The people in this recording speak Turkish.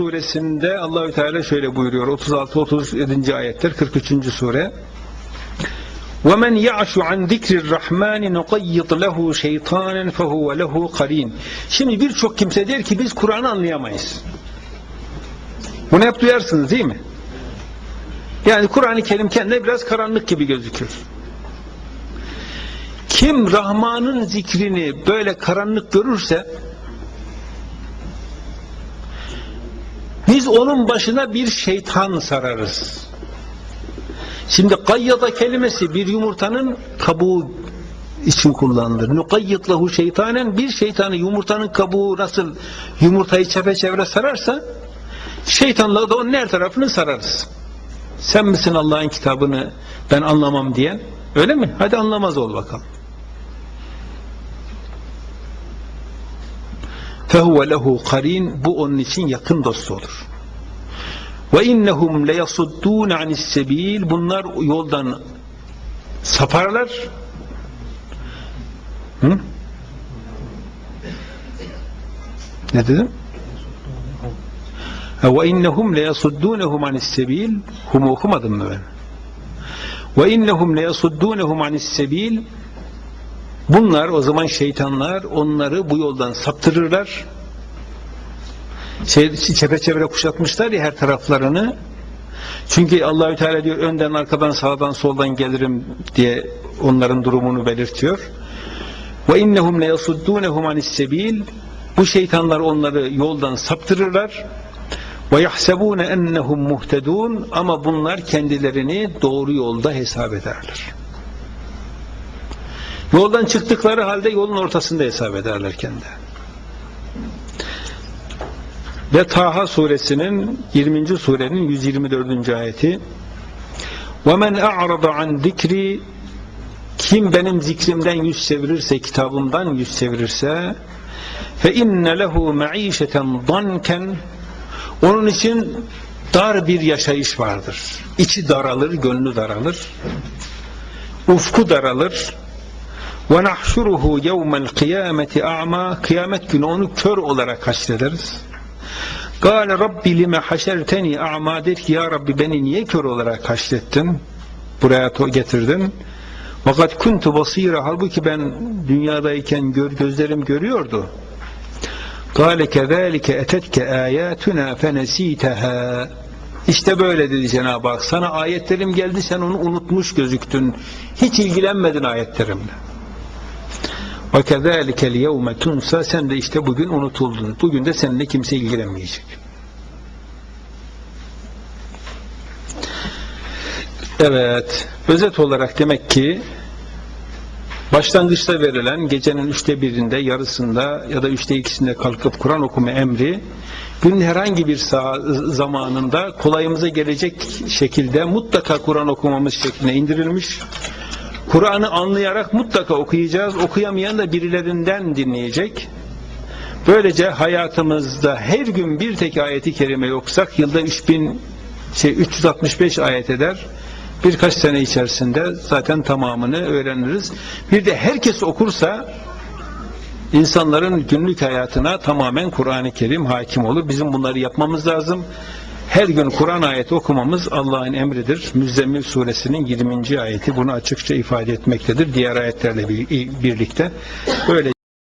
suresinde Allahü Teala şöyle buyuruyor 36 37. ayetler 43. sure. وَمَنْ يَعْشُ عَنْ ذِكْرِ الرَّحْمَانِ نُقَيِّطْ لَهُ شَيْطَانًا فَهُوَ لَهُ قَرِينٌ Şimdi birçok kimse der ki biz Kur'an'ı anlayamayız. Bunu hep duyarsınız değil mi? Yani Kur'an-ı Kerim kendine biraz karanlık gibi gözükür. Kim Rahman'ın zikrini böyle karanlık görürse biz onun başına bir şeytan sararız. Şimdi gayyada kelimesi bir yumurtanın kabuğu için kullanılır. Nukayyit lahu şeytanen bir şeytanı yumurtanın kabuğu nasıl yumurtayı çepeçevre sararsa şeytanla da onun her tarafını sararız. Sen misin Allah'ın kitabını ben anlamam diyen? Öyle mi? Hadi anlamaz ol bakalım. fehuve lehu karin bu onun için yakın dostu olur. Ve innehum le yasuddun anis sebil bunlar yoldan saparlar. Hı? Ne dedim? Ve innehum le yasuddunhum anis sebil hum okumadım mı ben? Ve innehum le yasuddunhum anis sebil Bunlar o zaman şeytanlar onları bu yoldan saptırırlar. Şey, çepeçevre kuşatmışlar ya her taraflarını. Çünkü Allahü Teala diyor önden arkadan sağdan soldan gelirim diye onların durumunu belirtiyor. Ve innehum le yasuddunhum anis sebil bu şeytanlar onları yoldan saptırırlar. Ve yahsebune ennehum muhtedun ama bunlar kendilerini doğru yolda hesap ederler. Yoldan çıktıkları halde yolun ortasında hesap ederler kendilerini Ve Taha suresinin 20. surenin 124. ayeti وَمَنْ اَعْرَضَ عَنْ ذِكْرِ Kim benim zikrimden yüz çevirirse, kitabımdan yüz çevirirse فَاِنَّ لَهُ مَعِيشَةً ضَنْكًا Onun için dar bir yaşayış vardır. İçi daralır, gönlü daralır. Ufku daralır. وَنَحْشُرُهُ يَوْمَ الْقِيَامَةِ اَعْمَى Kıyamet günü onu kör olarak haşrederiz. Gâle Rabbi lime haşerteni a'ma der ki beni niye kör olarak haşrettin? Buraya getirdin. Fakat kuntu basira halbuki ben dünyadayken gör, gözlerim görüyordu. Gâle kezâlike etetke âyâtuna fenesîteha İşte böyle dedi Cenab-ı Hak. Sana ayetlerim geldi sen onu unutmuş gözüktün. Hiç ilgilenmedin ayetlerimle. Ve kezâlikel yevme tunsa sen de işte bugün unutuldun. Bugün de seninle kimse ilgilenmeyecek. Evet, özet olarak demek ki başlangıçta verilen gecenin üçte birinde, yarısında ya da üçte ikisinde kalkıp Kur'an okuma emri günün herhangi bir zamanında kolayımıza gelecek şekilde mutlaka Kur'an okumamız şekline indirilmiş. Kur'an'ı anlayarak mutlaka okuyacağız. Okuyamayan da birilerinden dinleyecek. Böylece hayatımızda her gün bir tek ayeti kerime yoksak yılda 3000 şey 365 ayet eder. Birkaç sene içerisinde zaten tamamını öğreniriz. Bir de herkes okursa insanların günlük hayatına tamamen Kur'an-ı Kerim hakim olur. Bizim bunları yapmamız lazım. Her gün Kur'an ayeti okumamız Allah'ın emridir. Müzzemmil suresinin 20. ayeti bunu açıkça ifade etmektedir. Diğer ayetlerle birlikte. Böyle